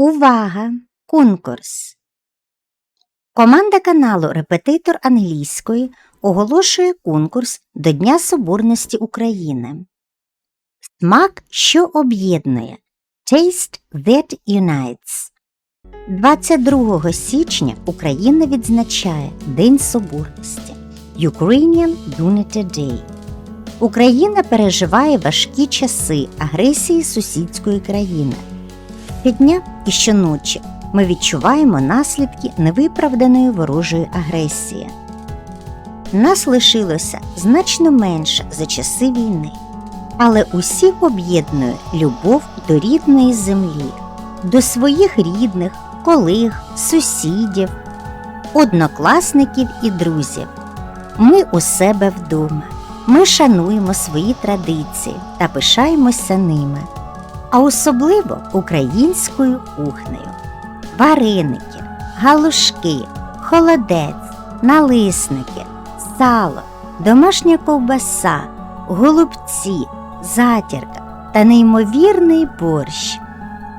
Увага! Конкурс. Команда каналу Репетитор англійської оголошує конкурс до Дня Соборності України. Смак, що об'єднує Taste that unites. 22 січня Україна відзначає День Соборності Ukrainian Unity Day. Україна переживає важкі часи агресії сусідської країни. Щодня і щоночі ми відчуваємо наслідки невиправданої ворожої агресії. Нас лишилося значно менше за часи війни, але усіх об'єднує любов до рідної землі, до своїх рідних, колег, сусідів, однокласників і друзів. Ми у себе вдома. Ми шануємо свої традиції та пишаємося ними, а особливо українською кухнею. Вареники, галушки, холодець, налисники, сало, домашня ковбаса, голубці, затірка та неймовірний борщ.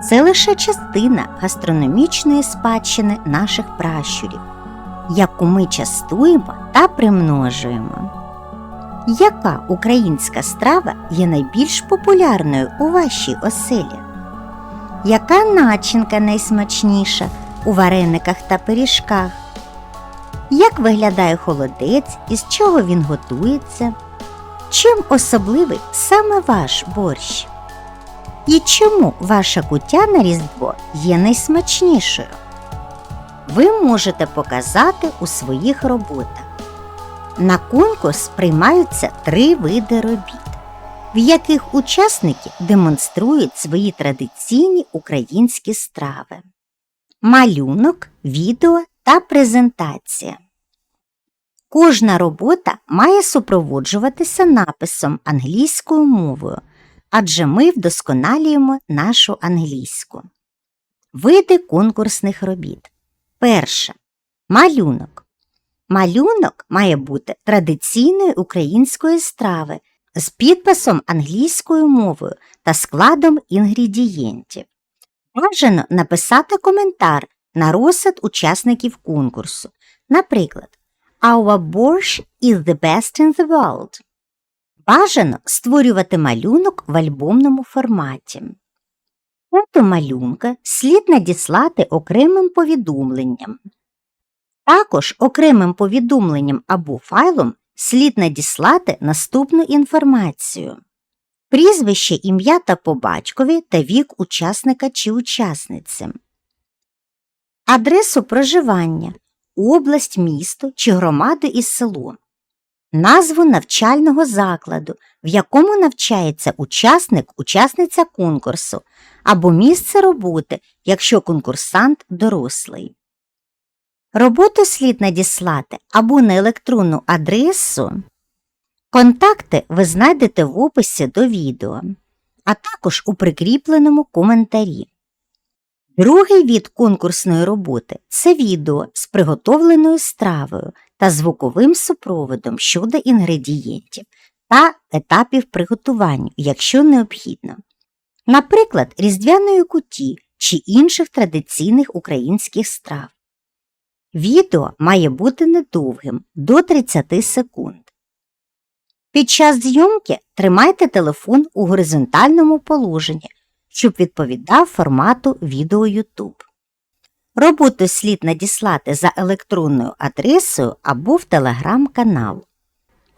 Це лише частина гастрономічної спадщини наших пращурів, яку ми частуємо та примножуємо. Яка українська страва є найбільш популярною у вашій оселі? Яка начинка найсмачніша у варениках та пиріжках? Як виглядає холодець і з чого він готується? Чим особливий саме ваш борщ? І чому ваша куття на Різдво є найсмачнішою? Ви можете показати у своїх роботах. На конкурс приймаються три види робіт, в яких учасники демонструють свої традиційні українські страви, малюнок, відео та презентація. Кожна робота має супроводжуватися написом англійською мовою, адже ми вдосконалюємо нашу англійську. Види конкурсних робіт. Перше. Малюнок. Малюнок має бути традиційної української страви з підписом англійською мовою та складом інгредієнтів. Бажано написати коментар на розсуд учасників конкурсу. Наприклад, Our borscht is the best in the world. Бажано створювати малюнок в альбомному форматі. Фото малюнка слід надіслати окремим повідомленням. Також окремим повідомленням або файлом слід надіслати наступну інформацію: прізвище, ім'я та по батькові та вік учасника чи учасниці, адресу проживання, область, місто чи громаду із село, назву навчального закладу, в якому навчається учасник, учасниця конкурсу, або місце роботи, якщо конкурсант дорослий. Роботу слід надіслати або на електронну адресу. Контакти ви знайдете в описі до відео, а також у прикріпленому коментарі. Другий від конкурсної роботи це відео з приготовленою стравою та звуковим супроводом щодо інгредієнтів та етапів приготування, якщо необхідно. Наприклад, різдвяної куті чи інших традиційних українських страв. Відео має бути недовгим до 30 секунд. Під час зйомки тримайте телефон у горизонтальному положенні, щоб відповідав формату відео YouTube. Роботу слід надіслати за електронною адресою або в телеграм-канал.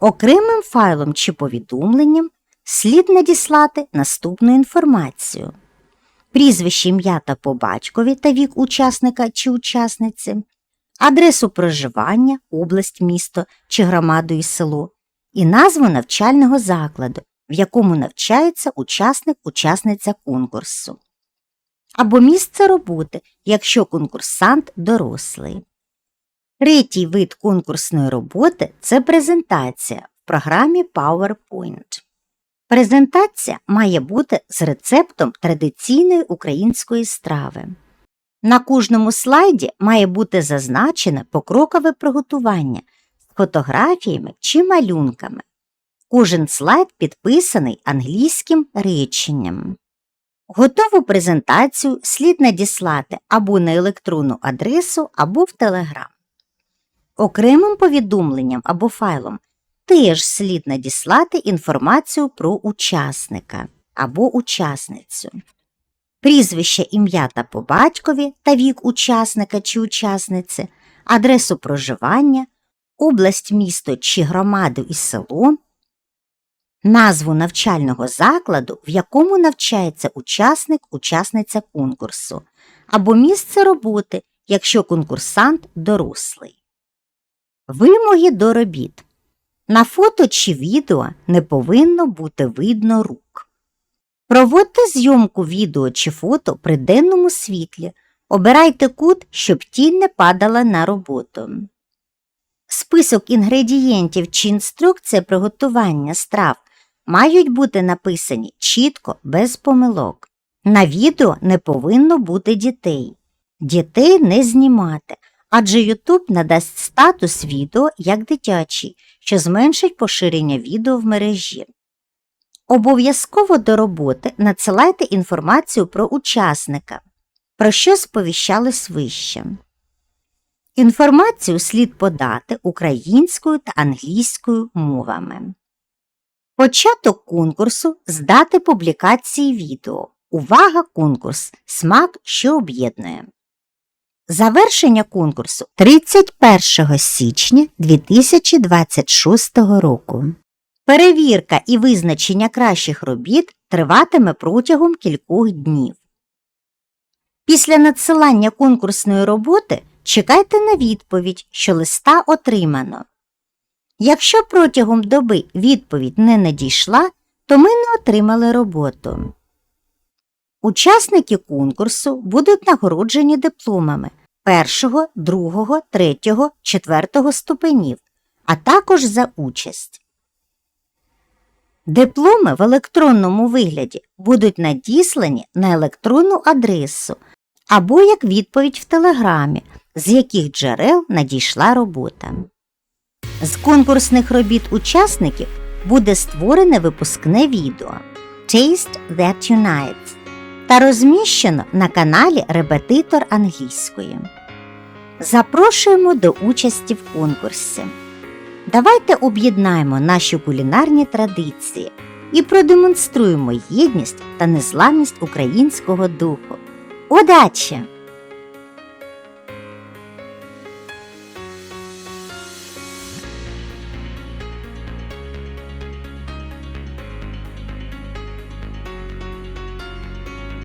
Окремим файлом чи повідомленням слід надіслати наступну інформацію: прізвище ім'я та по батькові та вік учасника чи учасниці, адресу проживання, область, місто чи громаду і село, і назву навчального закладу, в якому навчається учасник учасниця конкурсу, або місце роботи, якщо конкурсант дорослий. Третій вид конкурсної роботи це презентація в програмі PowerPoint. Презентація має бути з рецептом традиційної української страви. На кожному слайді має бути зазначене покрокове приготування з фотографіями чи малюнками. Кожен слайд підписаний англійським реченням. Готову презентацію слід надіслати або на електронну адресу, або в Телеграм. Окремим повідомленням або файлом теж слід надіслати інформацію про учасника або учасницю. Прізвище, ім'я та по батькові та вік учасника чи учасниці, адресу проживання, область, місто чи громаду і село, назву навчального закладу, в якому навчається учасник, учасниця конкурсу, або місце роботи, якщо конкурсант дорослий. Вимоги до робіт. На фото чи відео не повинно бути видно рук. Проводьте зйомку відео чи фото при денному світлі. Обирайте кут, щоб тінь не падала на роботу. Список інгредієнтів чи інструкція приготування страв мають бути написані чітко, без помилок. На відео не повинно бути дітей. Дітей не знімати, адже YouTube надасть статус відео як дитячий, що зменшить поширення відео в мережі. Обов'язково до роботи надсилайте інформацію про учасника, про що сповіщалось вище. Інформацію слід подати українською та англійською мовами. Початок конкурсу з дати публікації відео. Увага конкурс. Смак, що об'єднує. Завершення конкурсу 31 січня 2026 року. Перевірка і визначення кращих робіт триватиме протягом кількох днів. Після надсилання конкурсної роботи чекайте на відповідь, що листа отримано. Якщо протягом доби відповідь не надійшла, то ми не отримали роботу. Учасники конкурсу будуть нагороджені дипломами першого, другого, третього, четвертого ступенів, а також за участь. Дипломи в електронному вигляді будуть надіслані на електронну адресу або як відповідь в Телеграмі, з яких джерел надійшла робота. З конкурсних робіт учасників буде створене випускне відео Taste That Unites та розміщено на каналі Репетитор англійської. Запрошуємо до участі в конкурсі. Давайте об'єднаємо наші кулінарні традиції і продемонструємо єдність та незламність українського духу. Удачі!